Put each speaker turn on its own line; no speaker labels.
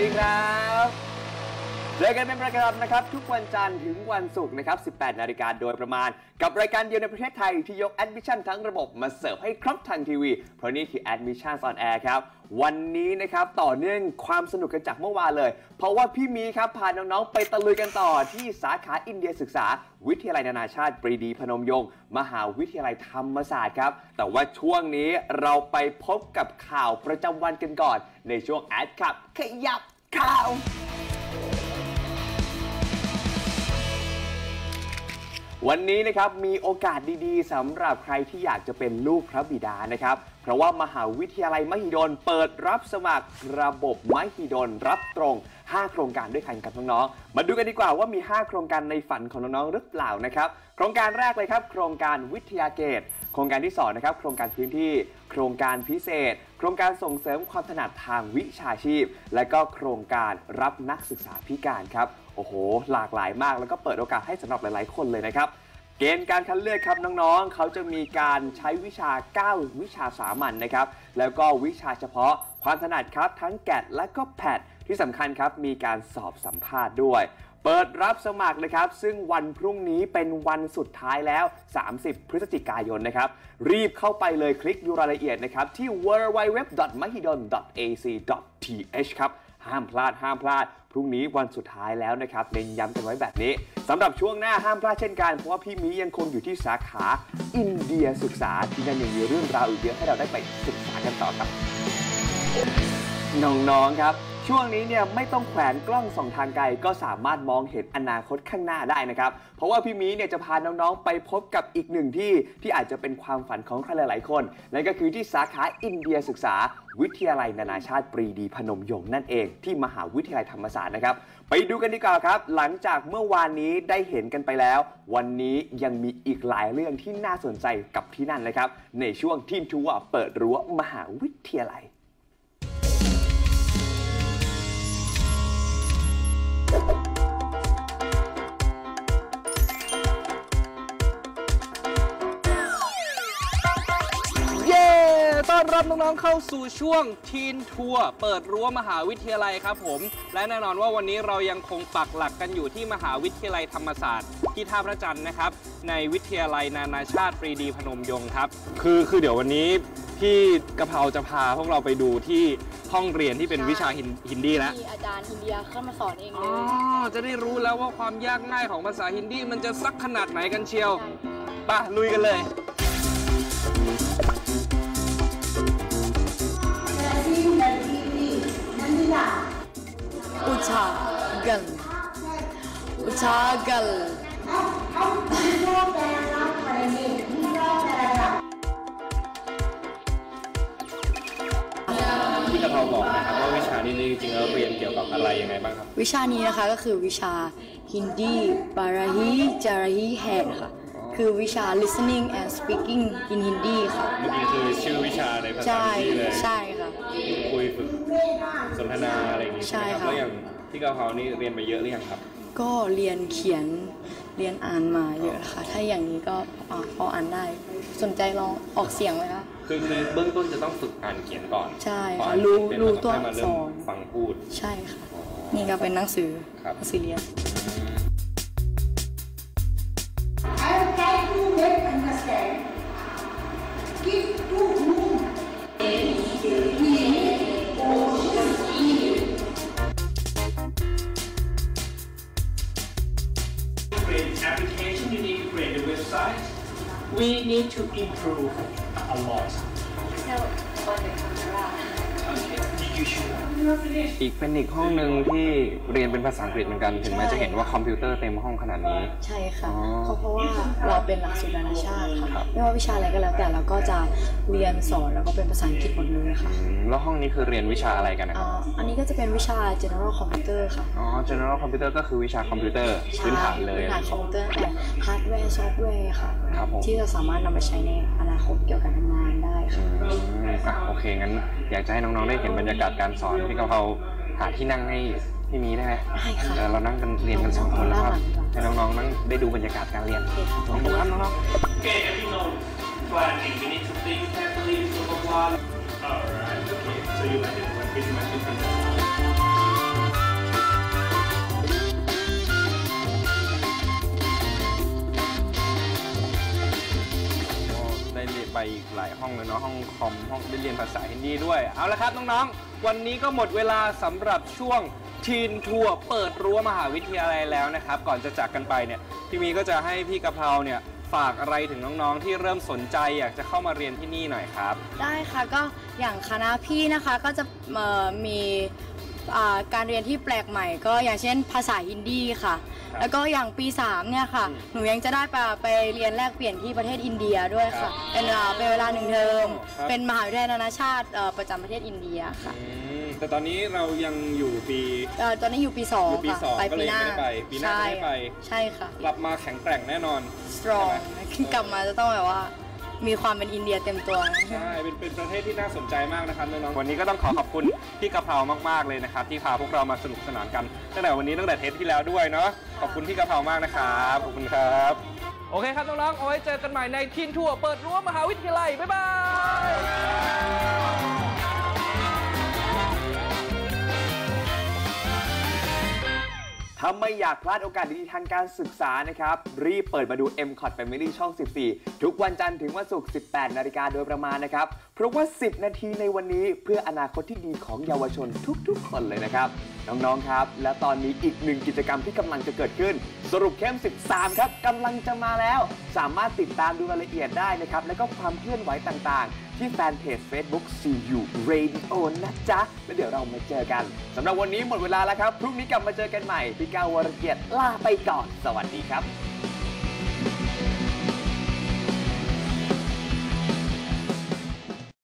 ดีครับเจอกันเป็นประจำนะครับ ทุกวันจันทร์ถึงวันศุกร์นะครับ 18 นาฬิกาโดยประมาณ กับรายการเดียวในประเทศไทยที่ยกแอดมิชชั่นทั้งระบบมาเสิร์ฟให้ครบทางทีวี เพราะนี่คือแอดมิชชั่นออนแอร์ครับ วันนี้นะครับต่อเนื่องความสนุกกันจากเมื่อวานเลย เพราะว่าพี่มีครับพาน้องๆไปตะลุยกันต่อที่สาขาอินเดียศึกษา วิทยาลัยนานาชาติปรีดีพนมยงค์มหาวิทยาลัยธรรมศาสตร์ครับแต่ว่าช่วงนี้เราไปพบกับข่าวประจำวันกันก่อน ในช่วงแอดครับขยับข่าว วันนี้นะครับมีโอกาสดีๆสำหรับใครที่อยากจะเป็นลูกพระบิดานะครับ เพราะว่ามหาวิทยาลัยมหิดลเปิดรับสมัครระบบมหิดลรับตรง 5 โครงการด้วยกันกับน้องๆมาดูกันดีกว่าว่ามี 5 โครงการในฝันของน้องๆหรือเปล่านะครับ โครงการแรกเลยครับ โครงการวิทยาเกต โครงการที่2นะครับโครงการพื้นที่ โครงการพิเศษ โครงการส่งเสริมความถนัดทางวิชาชีพ และก็โครงการรับนักศึกษาพิการครับโอ้โห หลากหลายมาก แล้วก็เปิดโอกาสให้สำหรับหลาย ๆ คนเลยนะครับเกณฑ์การคัดเลือกครับน้องๆ เขาจะมีการใช้วิชา 9 วิชาสามัญนนะครับ แล้วก็วิชาเฉพาะความถนัดครับ ทั้งแกดและก็แพดที่สำคัญครับ มีการสอบสัมภาษณ์ด้วย เปิดรับสมัครนะครับ ซึ่งวันพรุ่งนี้เป็นวันสุดท้ายแล้ว 30 พฤศจิกายนนะครับ รีบเข้าไปเลยคลิกดูรายละเอียดนะครับ ที่ www.mahidol.ac.th ครับ ห้ามพลาดห้ามพลาด พรุ่งนี้วันสุดท้ายแล้วนะครับเน้นย้ำกันไว้แบบนี้สำหรับช่วงหน้าห้ามพลาดเช่นกัน เพราะว่าพี่มียังคงอยู่ที่สาขาอินเดียศึกษาที่นั่นยังมีเรื่องราวอีกเยอะให้เราได้ไปศึกษากันต่อครับ น้องๆครับ ช่วงนี้เนี่ยไม่ต้องแขวนกล้องส่องทางไกลก็สามารถมองเห็นอนาคตข้างหน้าได้นะครับ เพราะว่าพี่มีเนี่ยจะพาน้องๆ ไปพบกับอีกหนึ่งที่ที่อาจจะเป็นความฝันของใครหลายๆคน นั่นก็คือที่สาขาอินเดียศึกษา วิทยาลัยนานาชาติปรีดีพนมยงค์นั่นเอง ที่มหาวิทยาลัยธรรมศาสตร์นะครับ ไปดูกันดีกว่าครับ หลังจากเมื่อวานนี้ได้เห็นกันไปแล้ว วันนี้ยังมีอีกหลายเรื่องที่น่าสนใจกับที่นั่นเลยครับในช่วงทีมทัวร์เปิดรั้วมหาวิทยาลัย
อนรับน้องๆเข้าสู่ช่วงทีนทัวร์เปิดรั้วมหาวิทยาลัยครับผม และแน่นอนว่าวันนี้เรายังคงปักหลักกันอยู่ที่มหาวิทยาลัยธรรมศาสตร์ ที่ท่าพระจันทร์นะครับ ในวิทยาลัยนานาชาติปรีดีพนมยงค์ครับ คือคือเดี๋ยววันนี้พี่กะเพราจะพาพวกเราไปดูที่ห้องเรียนที่เป็นวิชาฮินฮินดีแล้ว
ที่อาจารย์อินเดียเข้ามาสอนเองเล
อ๋อ
ย
จะได้รู้แล้วว่าความยากง่ายของภาษาฮินดีมันจะสักขนาดไหนกันเชียว ไป่ะลุยกันเลย
อุชากัลอุชากัล
พี่กะเพราบอกนะครับว่าวิชานี้จริงๆแล้วเรียนเกี่ยวกับอะไรยังไงบ้างครับ
วิชานี้นะคะก็คือวิชาฮินดีปาราฮีจาราฮีแฮดค่ะ คือวิชา listening and speaking in Hindi ค่ะ
เมื่อกี้คือชื่อวิชาในภาษา
ใช่
ฮินดีเลย
ใช่ค่ะ
คุย ฝึกสนทนาอะไรอย่างงี้
ใช่
ไหมครับ
ค่ะ
แล้วอย่างพี่กะเพรานี่เรียนไปเยอะหรือยังครับ
ก็เรียนเขียนเรียนอ่านมาเยอะค่ะ ถ้าอย่างนี้ก็อ่าพออ่านได้ สนใจลองออกเสียงไหมคะ
คือคือเบื้องต้นจะต้องฝึกอ่านเขียนก่อน
ใช่
พอ
ค่ะ
อ่าน
รู้
เขียนเป็น
รู้
แล้
ตัว
ค่อยมา
อักษ
เริ่ม
ร
ฟังพูด
ใช่ค่ะ นี่ก็เป็นหนังสือ
ครับ
หนังสือเรียน
We need to improve a lot. You You sure?
อีกเป็นอีกห้องหนึ่งที่เรียนเป็นภาษาอังกฤษเหมือนกัน ถึงแม้จะเห็นว่าคอมพิวเตอร์เต็มห้องขนาดนี้
ใช่ค่ะ
อ๋อ
เขาเพราะว่าเราเป็นหลักสูตรนานาชาติค่ะไม่ว่าวิชาอะไรก็แล้วแต่เราก็จะเรียนสอนแล้วก็เป็นภาษาอังกฤษหมดเลยค่ะ
อืมแล้วห้องนี้คือเรียนวิชาอะไรกันนะค
อ่า
รับ
อันนี้ก็จะเป็นวิชา general computer ค่ะ
อ๋อ general computer ก็คือวิชาคอมพิวเตอร์พื้นฐานเลย
พื้นฐานคอมพิวเตอร์ตั้งแต่ฮาร์ดแวร์ซอฟต์แวร์ค่ะ
ครับผม
ที่เราสามารถนำไปใช้ในอนาคตเกี่ยวกับการทำงานได้ค่ะ
อืมอะโอเคงั้นอยากจะให้น้องๆได้เห็นบรรยากาศการสอนพี่กะเพราหาที่นั่งให้พี่มีได้ไหม
ได้ค่ะ
เดี๋ยวเรานั่งกันเรียนกันสองคนแล้วครับ
ด้านหลังดีกว่า
ให้น้องๆนั่งได้ดูบรรยากาศการเรียน
โอเคค่ะ
ลองดูครับน้อง
Okay, everyone, planning. We need to think carefully, blah, blah, blah. Alright, okay. So you like it, like pretty much you think.
ๆก็ได้เรียนไปอีกหลายห้องเลยเนาะห้องคอมห้องได้เรียนภาษาฮินดีด้วย เอาละครับน้องๆ วันนี้ก็หมดเวลาสำหรับช่วงทีนทัวร์เปิดรั้วมหาวิทยาลัยแล้วนะครับ ก่อนจะจากกันไปเนี่ยพี่มีก็จะให้พี่กะเพราเนี่ยฝากอะไรถึงน้องๆ ที่เริ่มสนใจอยากจะเข้ามาเรียนที่นี่หน่อยครับ
ได้ค่ะก็อย่างคณะพี่นะคะก็จะเอ่อมี อ่าการเรียนที่แปลกใหม่ ก็อย่างเช่นภาษาฮินดีค่ะ
ครับ
แล้วก็อย่างปี3เนี่ยค่ะ หนูยังจะได้ไปไปเรียนแลกเปลี่ยนที่ประเทศอินเดียด้วย
ครั
ค่ะ
บ
เป็นอ่าเป็นเวลาหนึ่งเทอม
ครับ
เป็นมหาวิทยาลัยนานาชาติเอ่อประจำประเทศอินเดียค่ะ
อืมแต่ตอนนี้เรายังอยู่ปี
เอ่อตอนนี้อยู่ปี2
อยู่ปี
ค่ะ
สอง
ไป
ก็เล
ปี
ย
หน้า
ไม่ได้ไปปีหน้าจะได้ไป
ใช่ค่ะ
กลับมาแข็งแกร่งแน่นอน
strong กลับมาจะต้องแบบว่า มีความเป็นอินเดียเต็มตัวนะ
ใช่เป็นเป็นประเทศที่น่าสนใจมากนะครับน้องๆวันนี้ก็ต้องขอขอบคุณพี่กะเพรามากๆเลยนะครับที่พาพวกเรามาสนุกสนานกันตั้งแต่วันนี้ตั้งแต่เทปที่แล้วด้วยเนาะขอบคุณพี่กะเพรามากนะครับขอบคุณครับโอเคครับน้องๆเอาไว้เจอกันใหม่ในทีนทัวร์เปิดรั้วมหาวิทยาลัยบ๊ายบาย
ถ้าไม่อยากพลาดโอกาสดีๆทางการศึกษานะครับ รีบเปิดมาดู m c o t Family ช่อง 14 ทุกวันจันทร์ถึงวันศุกร์ 18 นาฬิกาโดยประมาณนะครับ ราะว่า 10 นาทีในวันนี้เพื่ออนาคตที่ดีของเยาวชนทุกๆ คนเลยนะครับ น้องๆครับ และตอนนี้อีกหนึ่งกิจกรรมที่กำลังจะเกิดขึ้น สรุปเข้ม 13 ครับกำลังจะมาแล้ว สามารถติดตามดูรายละเอียดได้นะครับ แล้วก็ความเคลื่อนไหวต่างๆ ที่แฟนเพจ Facebook CU Radio นะจ๊ะ แล้วเดี๋ยวเรามาเจอกันสำหรับวันนี้หมดเวลาแล้วครับ พรุ่งนี้กลับมาเจอกันใหม่พี่ก้าววรเกียรติลาไปก่อน สวัสดีครับ